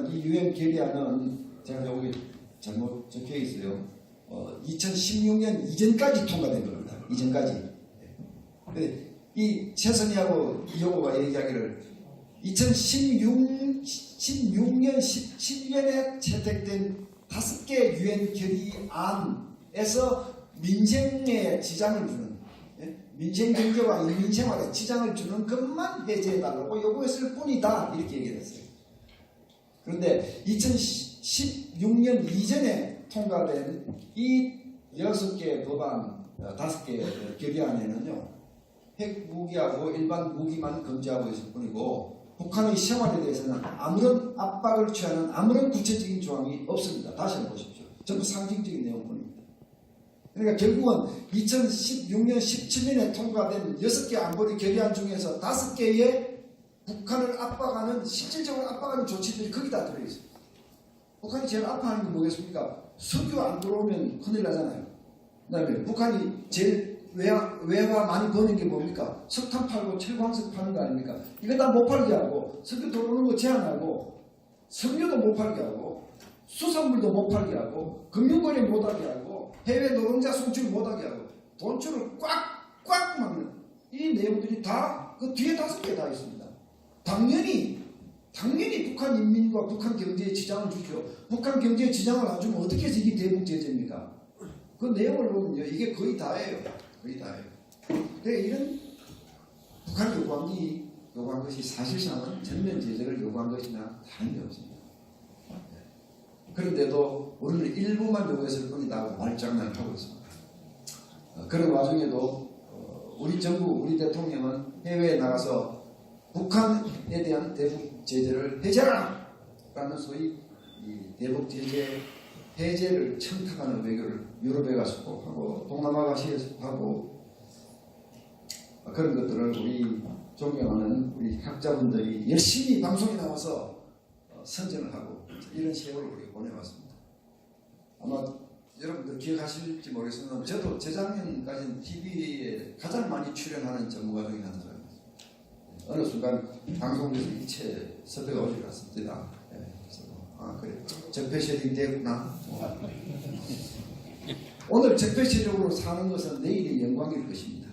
이 유엔 결의안은 제가 여기 잘못 적혀 있어요. 어, 2016년 이전까지 통과된 겁니다. 이전까지. 근데 이 최선희하고 이용호가 얘기하기를 2016 16년 17년에 채택된 다섯 개 유엔 결의안에서 민생에 지장을 주는 예? 민생 경제와 인민생활에 지장을 주는 것만 해제해달라고 요구했을 뿐이다 이렇게 얘기했어요. 그런데 2016년 이전에 통과된 이 여섯 개 법안, 어, 다섯 개 결의안에는요, 핵 무기하고 일반 무기만 금지하고 있을 뿐이고, 북한의 생활에 대해서는 아무런 압박을 취하는 아무런 구체적인 조항이 없습니다. 다시 한번 보십시오. 전부 상징적인 내용뿐입니다. 그러니까 결국은 2016년, 17년에 통과된 여섯 개 안보리 결의안 중에서 다섯 개의 북한을 압박하는 실질적으로 압박하는 조치들이 거기 다 들어있어요. 북한이 제일 아파하는 게 뭐겠습니까? 석유 안 들어오면 큰일 나잖아요. 그다음에 북한이 제일 외화, 외화 많이 버는 게 뭡니까? 석탄 팔고 철광석 파는 거 아닙니까? 이거 다 못 팔게 하고 석유 들어오는 거 제한하고 석유도 못 팔게 하고 수산물도 못 팔게 하고 금융거래 못 하게 하고 해외 노동자 송출 못 하게 하고 돈줄을 꽉꽉 막는 이 내용들이 다 그 뒤에 다섯 개 다 있습니다. 당연히 당연히 북한 인민과 북한 경제에 지장을 주죠. 북한 경제에 지장을 안 주면 어떻게 해서 이게 대북 제재입니까? 그 내용을 보면요, 이게 거의 다예요. 거의 다예요. 그래 이런 북한 요구함이 요구한 것이 사실상은 전면 제재를 요구한 것이나 다른 게 없습니다. 그런데도 우리는 일부만 요구했을 뿐이다 말장난을 하고 있습니다. 어, 그런 와중에도 어, 우리 정부, 우리 대통령은 해외에 나가서 북한에 대한 대북 제재를 해제하라! 라는 소위 이 대북 제재 해제를 청탁하는 외교를 유럽에 가서도 하고 동남아 가시에서 하고 그런 것들을 우리 존경하는 우리 학자분들이 열심히 방송에 나와서 어, 선전을 하고 이런 세월을 우리가 보내왔습니다. 아마 여러분들 기억하실지 모르겠지만 저도 재작년까지는 TV에 가장 많이 출연하는 전문가 중에 한 사람입니다. 어느 순간 방송국에서 이체 섭외가 오지 않습니다. 예, 그래서 아 그래 적폐세력이 되구나. 오늘 적폐세력으로 사는 것은 내일의 영광일 것입니다.